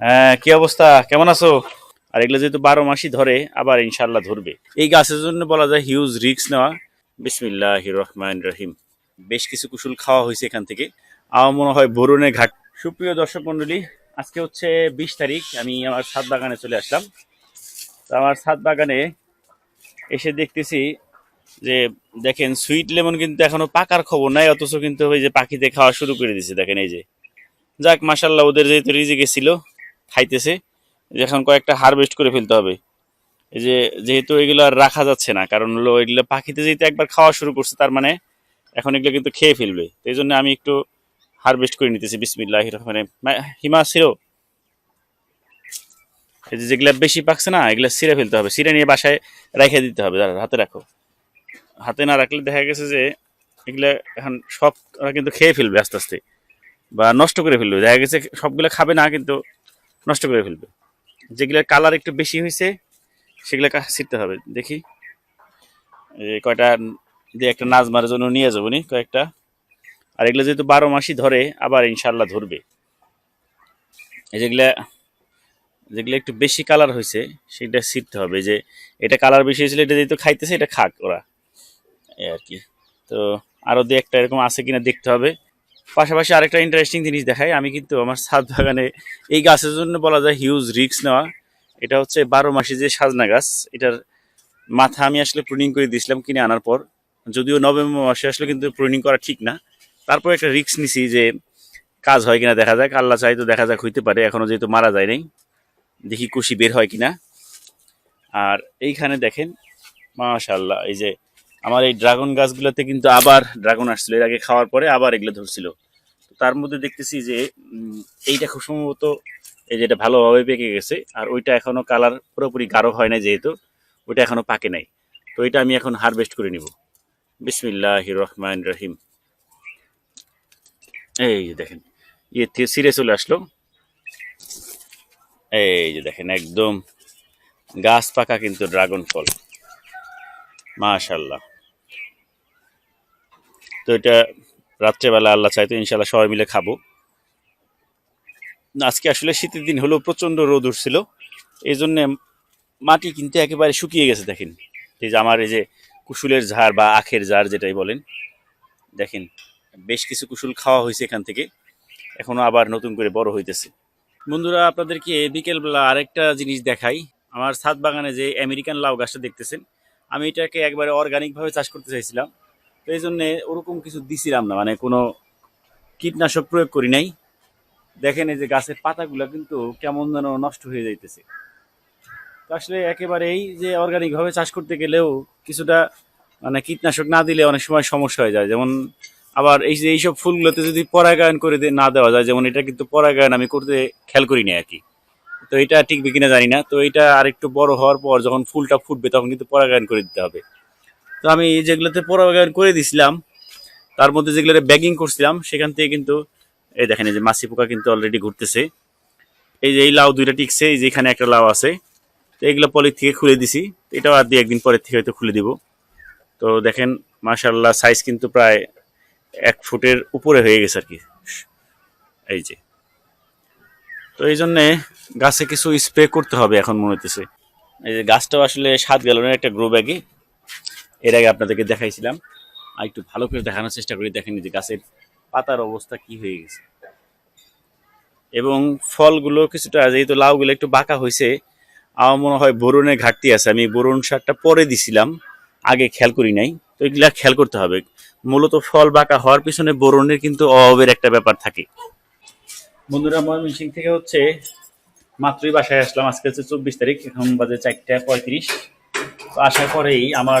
হ্যাঁ কি অবস্থা? কেমন আছো? আর এগুলো যেহেতু বারো মাসই ধরে, আবার ইনশাল্লাহ ধরবে। এই গাছের জন্য বলা যায় হিউজ রিস্ক নেওয়া। বিসমিল্লাহ রহমান রহিম। বেশ কিছু কুশল খাওয়া হয়েছে এখান থেকে। আমার মনে হয় বরুণের ঘাট। সুপ্রিয় দর্শক মন্ডলী আজকে হচ্ছে বিশ তারিখ। আমি আমার ছাদ বাগানে চলে আসলাম। তো আমার ছাদ বাগানে এসে দেখতেছি যে, দেখেন সুইট লেমন কিন্তু এখনও পাকার খবর নাই, অথচ কিন্তু ওই যে পাখিতে খাওয়া শুরু করে দিছে দেখেন এই যে। যাক মাসাল্লাহ ওদের যেহেতু রিজিকে ছিল খাইতেছে এখন কয়েকটা হারভেস্ট করে ফেলতে হবে। এই যে, যেহেতু এগুলো আর রাখা যাচ্ছে না, কারণ হলো এগুলো পাখিতে যেহেতু একবার খাওয়া শুরু করছে, তার মানে এখন এগুলো কিন্তু খেয়ে ফেলবে। তো এই জন্য আমি একটু হারভেস্ট করে নিতেছি বিসমিল্লাহ রহমানে হিমা ছিল এই যে, যেগুলা বেশি পাকছে না, এগুলো ছিঁড়ে ফেলতে হবে। ছিঁড়ে নিয়ে বাসায় রেখে দিতে হবে দাঁড়া হাতে রাখো। হাতে না রাখলে দেখা গেছে যে, এগুলা এখন সব ওরা কিন্তু খেয়ে ফেলবে আস্তে আস্তে, বা নষ্ট করে ফেলবে। দেখা গেছে সবগুলো খাবে না, কিন্তু নষ্ট করে ফেলবে। যেগুলোর কালার একটু বেশি হয়েছে সেগুলো ছিঁড়তে হবে। দেখি। কয়টা দিয়ে একটা নাজমার জন্য নিয়ে যাব নি, কয়েকটা। আর এগুলো যেহেতু বারো মাসই ধরে, আবার ইনশাল্লাহ ধরবে। যেগুলা, যেগুলো একটু বেশি কালার হয়েছে সেটা ছিঁড়তে হবে। যে এটা কালার বেশি হয়েছিল এটা যেহেতু খাইতেছে, এটা খাক ওরা। এই আর কি। তো আরও দু একটা এরকম আছে কিনা দেখতে হবে। পাশাপাশি আরেকটা ইন্টারেস্টিং জিনিস দেখাই। আমি কিন্তু আমার ছাদ বাগানে এই গাছের জন্য বলা যায় হিউজ রিস্ক নেওয়া। এটা হচ্ছে বারো মাসে যে সাজনা গাছ, এটার মাথা আমি আসলে প্রুনিং করে দিয়েছিলাম কিনে আনার পর। যদিও নভেম্বর মাসে আসলে কিন্তু প্রুনিং করা ঠিক না। তারপর একটা রিস্ক নিছি যে কাজ হয় কিনা দেখা যাক, আল্লাহ চাই তো দেখা যাক হইতে পারে এখনও যেহেতু মারা যায় নাই। দেখি কুশি বের হয় কিনা। আর এইখানে দেখেন মাশাল্লাহ এই যে আমার এই ড্রাগন গাছগুলোতে কিন্তু আবার ড্রাগন আসছিল। এর আগে খাওয়ার পরে আবার এগুলো ধরছিল। তার মধ্যে দেখতেছি যে এইটা খুব সম্ভবত এই যেটা ভালোভাবে পেকে গেছে, আর ওইটা এখনও কালার পুরোপুরি গাঢ় হয় না যেহেতু, ওইটা এখনও পাকে নাই। তো এটা আমি এখন হারভেস্ট করে নিব। বিসমিল্লাহ রহমান রহিম। এই যে দেখেন ইয়ে থেকে সিরে চলে আসলো। এই যে দেখেন, একদম গাছ পাকা কিন্তু ড্রাগন ফল। মাশাল্লাহ। তো এটা রাত্রেবেলা আল্লাহ চাইতো ইনশাল্লাহ সবাই মিলে খাব। আজকে আসলে শীতের দিন হলেও প্রচণ্ড রোদ উঠছিল। এই জন্যে মাটি কিন্তু একেবারে শুকিয়ে গেছে, দেখেন। এই যে আমার এই যে কুসুলের ঝাড় বা আখের ঝাড় যেটাই বলেন, দেখেন, বেশ কিছু কুসুল খাওয়া হয়েছে এখান থেকে, এখনও আবার নতুন করে বড় হইতেছে। বন্ধুরা, আপনাদেরকে বিকেলবেলা আরেকটা জিনিস দেখাই। আমার ছাদ বাগানে যে আমেরিকান লাউ গাছটা দেখতেছেন, আমি এটাকে একবারে অর্গানিকভাবে চাষ করতে চাইছিলাম। এই জন্যে ওরকম কিছু দিছিলাম না মানে কোনো কীটনাশক প্রয়োগ করি নাই। দেখেন এই যে গাছের পাতাগুলো কিন্তু কেমন যেন নষ্ট হয়ে যাইতেছে। আসলে একেবারেই যে অর্গানিকভাবে চাষ করতে গেলেও কিছুটা মানে কীটনাশক না দিলে অনেক সময় সমস্যা হয়ে যায়। যেমন আবার এই যে এইসব ফুলগুলোতে যদি পরাগায়ন করে না দেওয়া যায়, যেমন এটা কিন্তু পরাগায়ন আমি করতে খেয়াল করি না আর কি। তো এটা টিকবে কিনা জানি না। তো এটা আর একটু বড় হওয়ার পর যখন ফুলটা ফুটবে তখন কিন্তু পরাগায়ন করে দিতে হবে। তো আমি যেগুলোতে পরাগায়ন করে দিছিলাম, তার মধ্যে যেগুলো ব্যাগিং করছিলাম, সেখান থেকে কিন্তু, এই দেখেন এই যে মাছি পোকা কিন্তু অলরেডি ঘুরতেছে। এই যে এই লাউ দুইটা টিকছে, এই যে এখানে একটা লাউ আছে। তো এগুলো পলির থেকে খুলে দিছি। এটাও আর দুই একদিন পরের থেকে হয়তো খুলে দিব। তো দেখেন মাশাল্লাহ সাইজ কিন্তু প্রায় এক ফুটের উপরে হয়ে গেছে আর কি। এই যে। তো এই জন্যে গাছে কিছু স্প্রে করতে হবে এখন মনে হইতেছে। এই যে গাছটাও আসলে সাত গ্যালনের একটা গ্রো ব্যাগে এর আগে আপনাদেরকে দেখাইছিলাম। আর একটু ভালো করে দেখানোর চেষ্টা করি, দেখেন যে গাছের পাতার অবস্থা কি হয়ে গেছে। এবং ফলগুলো কিছুটা যেহেতু লাউগুলো একটু বাঁকা হয়েছে, আমার মনে হয় বোরনের ঘাটতি আছে। আমি বোরন সারটা পরে দিছিলাম, আগে খেয়াল করি নাই। তো এগুলা খেয়াল করতে হবে। মূলত ফল বাঁকা হওয়ার পিছনে বোরনের কিন্তু অভাবের একটা ব্যাপার থাকে। বন্ধুরা, ময়মনসিং থেকে হচ্ছে মাত্রই বাসায় আসলাম। আজকে হচ্ছে চব্বিশ তারিখ, এখন বাজে চারটা পঁয়ত্রিশ। আসার পরেই আমার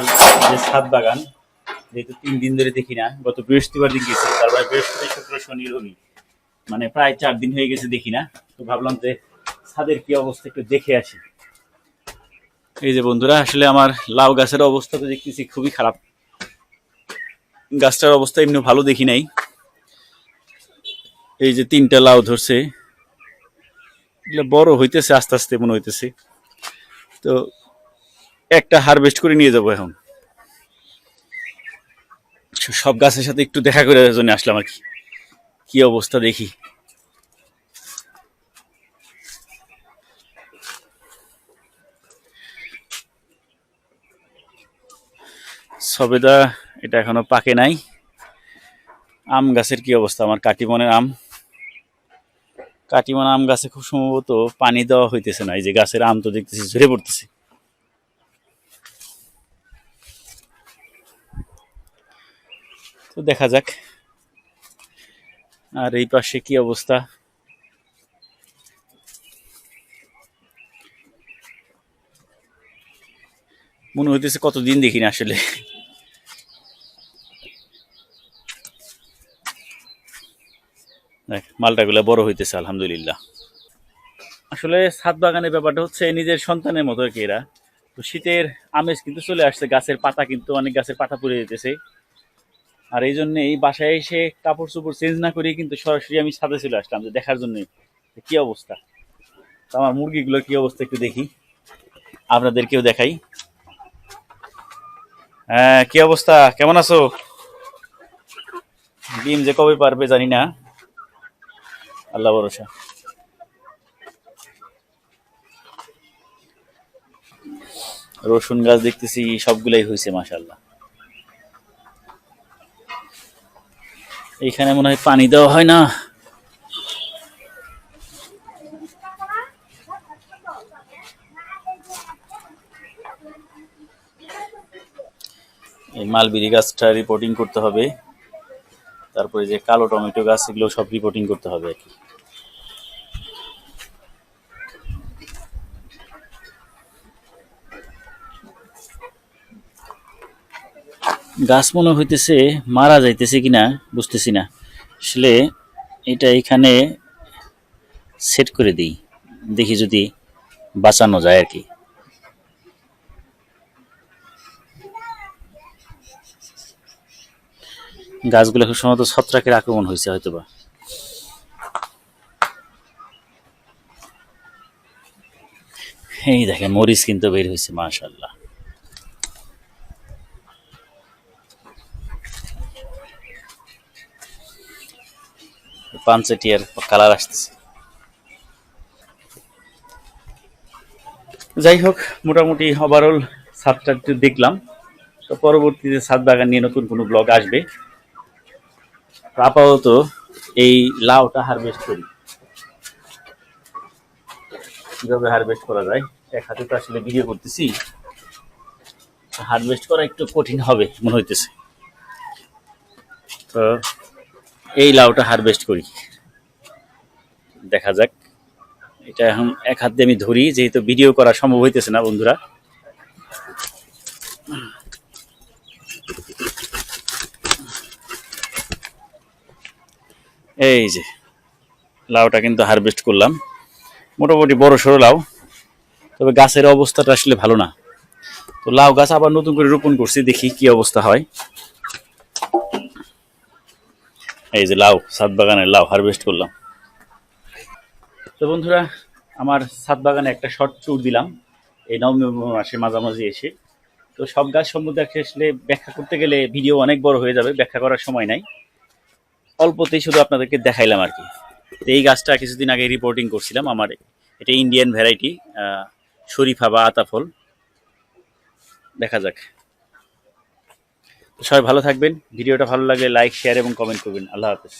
যে ছাদ বাগান, যেহেতু তিন দিন ধরে দেখি না, গত বৃহস্পতিবার দিন গেছি তারপরে বৃহস্পতি, শুক্র, শনি, রবি মানে প্রায় চার দিন হয়ে গেছে দেখি না, তো ভাবলাম যে ছাদের কি অবস্থা একটু দেখে আসি। এই যে বন্ধুরা, আসলে আমার লাউ গাছের অবস্থা তো দেখতেছি খুবই খারাপ। গাছটার অবস্থা এমনি ভালো দেখি নাই। এই যে তিনটা লাউ ধরছে, এগুলো বড় হইতেছে, আস্তে আস্তে মনে হইতেছে। তো একটা হারভেস্ট করে নিয়ে যাব এখন। সব গাছের সাথে একটু দেখা করে জন্য আসলাম আর কি। কি অবস্থা দেখি। সবেদা, এটা এখনও পাকে নাই। আম গাছের কি অবস্থা? আমার কাটিমনের আম। কাটিমন আম গাছে খুব সম্ভবত পানি দেওয়া হইতেছে না। এই যে গাছের আম তো দেখতেছি ঝরে পড়তেছে। তো দেখা যাক। আর এই পাশে কি অবস্থা? মনে হইতেছে কতদিন দেখি না আসলে। দেখ, মালটাগুলো বড় হইতেছে, আলহামদুলিল্লাহ। আসলে ছাদ বাগানের ব্যাপারটা হচ্ছে নিজের সন্তানের মতো আর কি এরা। তো শীতের আমেজ কিন্তু চলে আসছে, গাছের পাতা কিন্তু অনেক গাছের পাতা পড়ে যেতেছে। আর এই জন্য এই বাসায় এসে কাপড় চোপড় চেঞ্জ না করেই কিন্তু সরাসরি আমি ছাদে চলে আসলাম যে দেখার জন্য কি অবস্থা? তো আমার মুরগিগুলোর কি অবস্থা একটু দেখি। আপনাদেরকেও দেখাই। হ্যাঁ কি অবস্থা? কেমন আছো? ডিম যে কবে পারবে জানি না। আল্লাহ ভরসা। রসুন গাছ দেখতেছি, সবগুলাই হয়েছে মাশাল্লাহ এইখানে মনে হয় পানি দেওয়া হয় না। এই মালবিরি গাছটা রিপোর্টিং করতে হবে। তারপরে যে কালো টমেটো গাছ, এগুলো সব রিপোর্টিং করতে হবে আর কি। গাছ মনে হইতেছে মারা যাইতেছে কিনা বুঝতেছি না। আসলে এটা এখানে সেট করে দিই, দেখি যদি বাঁচানো যায় আর কি। গাছগুলো খুব সম্ভবত ছত্রাকের আক্রমণ হয়েছে হয়তোবা। এই দেখেন মরিচ কিন্তু বের হয়েছে মাশাল্লাহ পাঞ্চেটিয়ার কালার আসতেছে। যাই হোক, মোটামুটি ওভারঅল ছাদটা একটু দেখলাম। তো পরবর্তীতে ছাদ বাগান নিয়ে নতুন কোনো ব্লগ আসবে। আপাতত এই লাউটা হারভেস্ট করি। কীভাবে হারভেস্ট করা যায়, এক হাতে তো আসলে ভিডিও করতেছি। হারভেস্ট করা একটু কঠিন হবে, মনে হইতেছে। তো এই লাউটা হারভেস্ট করি। দেখা যাক। এটা এখন এক হাত দিয়ে আমি ধরি, যেহেতু ভিডিও করা সম্ভব হইতেছে না বন্ধুরা। এই যে, লাউটা কিন্তু হারভেস্ট করলাম। মোটামুটি বড় সড়ো লাউ। তবে গাছের অবস্থাটা আসলে ভালো না। তো লাউ গাছ আবার নতুন করে রোপণ করছি, দেখি কি অবস্থা হয়। এই যে লাউ ছাদ বাগানের লাউ হারভেস্ট করলাম। তো বন্ধুরা, আমার ছাদ বাগানে একটা শর্ট ট্যুর দিলাম। এই নভেম্বর মাসে মাঝামাঝি এসে। তো সব গাছ সম্বন্ধে আসলে ব্যাখ্যা করতে গেলে ভিডিও অনেক বড় হয়ে যাবে, ব্যাখ্যা করার সময় নাই। অল্পতেই শুধু আপনাদেরকে দেখাইলাম আর কি। এই গাছটা কিছুদিন আগে রিপোর্টিং করছিলাম আমার, এটা ইন্ডিয়ান ভ্যারাইটি শরীফা বা আতাফল। দেখা যাক। সবাই ভালো থাকবেন। ভিডিওটা ভালো লাগলে লাইক শেয়ার এবং কমেন্ট করবেন। আল্লাহ হাফেজ।